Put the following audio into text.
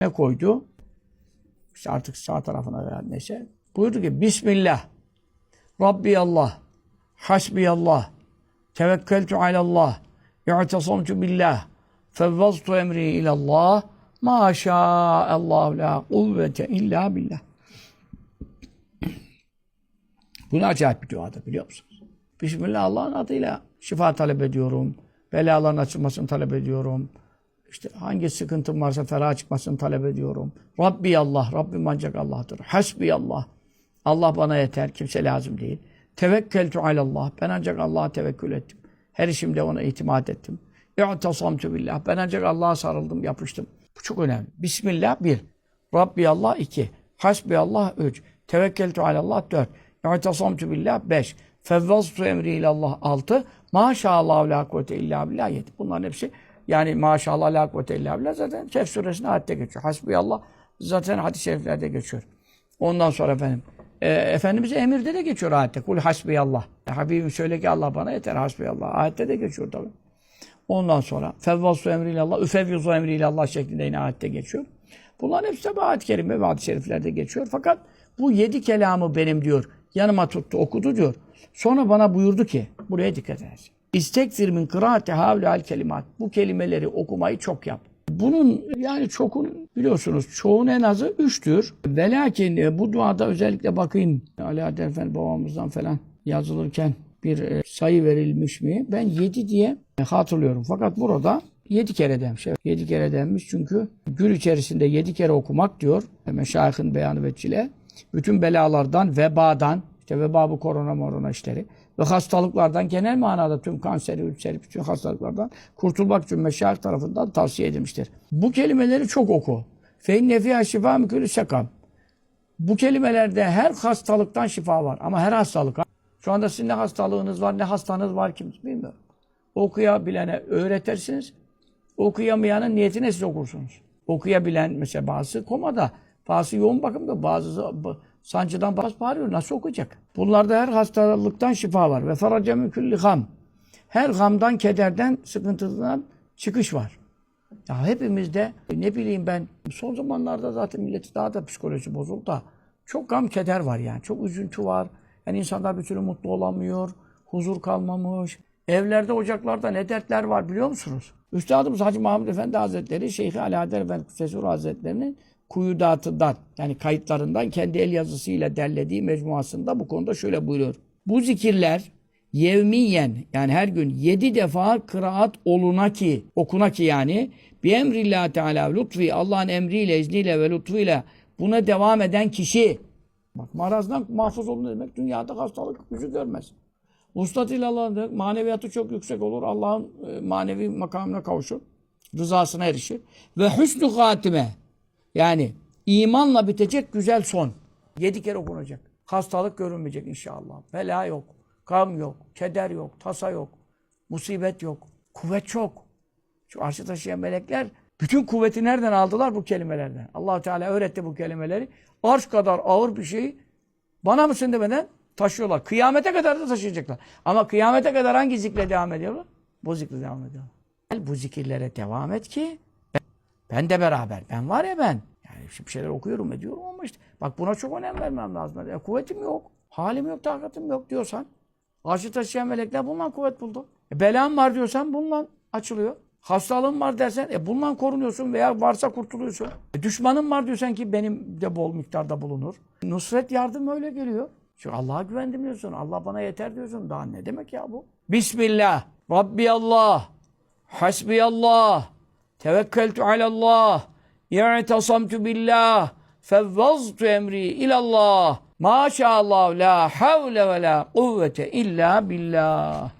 ne koydu? İşte artık sağ tarafına veya neyse. Buyurdu ki Bismillah. Rabbi Allah. Hasbi Allah. Tevekkeltu alallah. İ'tasamtu billah. Fevvaztu emri ilallah. Ma şa'allahu la kuvvete illa billah. Bu ne acayip bir duadır biliyor musunuz? Bismillah Allah'ın adıyla şifa talep ediyorum. Belaların açılmasını talep ediyorum. İşte hangi sıkıntım varsa ferah çıkmasını talep ediyorum. Rabbi Allah, Rabbim ancak Allah'tır. Hasbi Allah. Allah bana yeter, kimse lazım değil. Tevekkeltu alallah. Ben ancak Allah'a tevekkül ettim. Her işimde ona itimat ettim. İ'tasamtu billah. Ben ancak Allah'a sarıldım, yapıştım. Bu çok önemli. Bismillah bir. Rabbi Allah iki. Hasbi Allah üç. Tevekkeltu alallah dört. İ'tasamtu billah beş. Fevvaztu emri ilallah altı. Maşallah la kuvvete illa billah yedi. Bunların hepsi yani maşallah la kuvvete illa zaten Kehf suresinde ayette geçiyor. Hasbi Allah zaten hadis-i şeriflerde geçiyor. Ondan sonra efendim e, Efendimiz emirde de geçiyor ayette. Kul hasbiyallah. E, Habibim söyle ki Allah bana yeter hasbiyallah. Ayette de geçiyor tabi. Ondan sonra fevvasu emriyle Allah, üfevvizu emriyle Allah şeklinde yine ayette geçiyor. Bunların hepsi tabi ayet-i kerime ve hadis-i şeriflerde geçiyor. Fakat bu yedi kelamı benim diyor. Yanıma tuttu, okudu diyor. Sonra bana buyurdu ki, buraya dikkat edin. İstekfir min kıraate havleal kelimat. Bu kelimeleri okumayı çok yap. Bunun yani çokun biliyorsunuz çoğun en azı üçtür. Ve lakin e, bu duada özellikle bakayım Ali Adel Efendi babamızdan falan yazılırken bir e, sayı verilmiş mi? Ben yedi diye e, hatırlıyorum. Fakat burada yedi kere demiş. Yedi kere denmiş çünkü gün içerisinde yedi kere okumak diyor. Meşayihin beyanı ve çile. Bütün belalardan, vebadan, işte veba bu korona morona işleri ve hastalıklardan genel manada tüm kanseri, ülseri, bütün hastalıklardan kurtulmak için meşayih tarafından tavsiye edilmiştir. Bu kelimeleri çok oku. Fe inne fîhâ şifâ mükülü sekam. Bu kelimelerde her hastalıktan şifa var. Ama her hastalık. Şu anda sizin ne hastalığınız var, ne hastanız var kimse bilmiyorum. Okuyabilene öğretirsiniz. Okuyamayanın niyetine siz okursunuz. Okuyabilen mesela bazısı komada, bazısı yoğun bakımda, bazısı sancıdan bazı bağırıyor. Nasıl okuyacak? Bunlarda her hastalıktan şifa var. Ve farace min külli. Her gamdan, kederden, sıkıntıdan çıkış var. Ya hepimizde ne bileyim ben son zamanlarda zaten milleti daha da psikoloji bozuldu da çok gam keder var yani. Çok üzüntü var. Yani insanlar bir türlü mutlu olamıyor. Huzur kalmamış. Evlerde, ocaklarda ne dertler var biliyor musunuz? Üstadımız Hacı Mahmud Efendi Hazretleri, Şeyh Adel Efendi Fesur Hazretleri'nin kuyudatından yani kayıtlarından kendi el yazısıyla derlediği mecmuasında bu konuda şöyle buyuruyor. Bu zikirler yevmiyen yani her gün yedi defa kıraat oluna ki okuna ki yani bi emrillah teala lütfi Allah'ın emriyle izniyle ve lütfuyla buna devam eden kişi bak marazdan mahfuz olun demek dünyada hastalık yüzü görmez. Ustat ile Allah'ın demek, maneviyatı çok yüksek olur. Allah'ın e, manevi makamına kavuşur. Rızasına erişir. Ve hüsnü hatime yani imanla bitecek güzel son. Yedi kere okunacak. Hastalık görünmeyecek inşallah. Bela yok. Gam yok. Keder yok. Tasa yok. Musibet yok. Kuvvet çok. Şu arşı taşıyan melekler bütün kuvveti nereden aldılar? Bu kelimelerden. allah Teala öğretti bu kelimeleri. Arş kadar ağır bir şeyi bana mısın demeden taşıyorlar. Kıyamete kadar da taşıyacaklar. Ama kıyamete kadar hangi zikre devam ediyorlar? Bu zikre devam ediyorlar. Bu zikirlere devam et ki ben de beraber. Ben var ya ben. Yani bir şeyler okuyorum ediyorum ama işte. Bak buna çok önem vermem lazım. E, kuvvetim yok. Halim yok, takatım yok diyorsan. Arşı taşıyan melekler bundan kuvvet buldu. E, belam var diyorsan bundan açılıyor. Hastalığın var dersen e bundan korunuyorsun veya varsa kurtuluyorsun. E, düşmanın var diyorsan ki benim de bol miktarda bulunur. Nusret yardım öyle geliyor. Çünkü Allah'a güvendim diyorsun. Allah bana yeter diyorsun. Daha ne demek ya bu? Bismillah. Rabbi Allah. Hasbi Allah. Tevekkeltu alallah. İ'tasamtu billah. Fevvaztu emri ilallah. Maşallah la havle ve la kuvvete illa billah.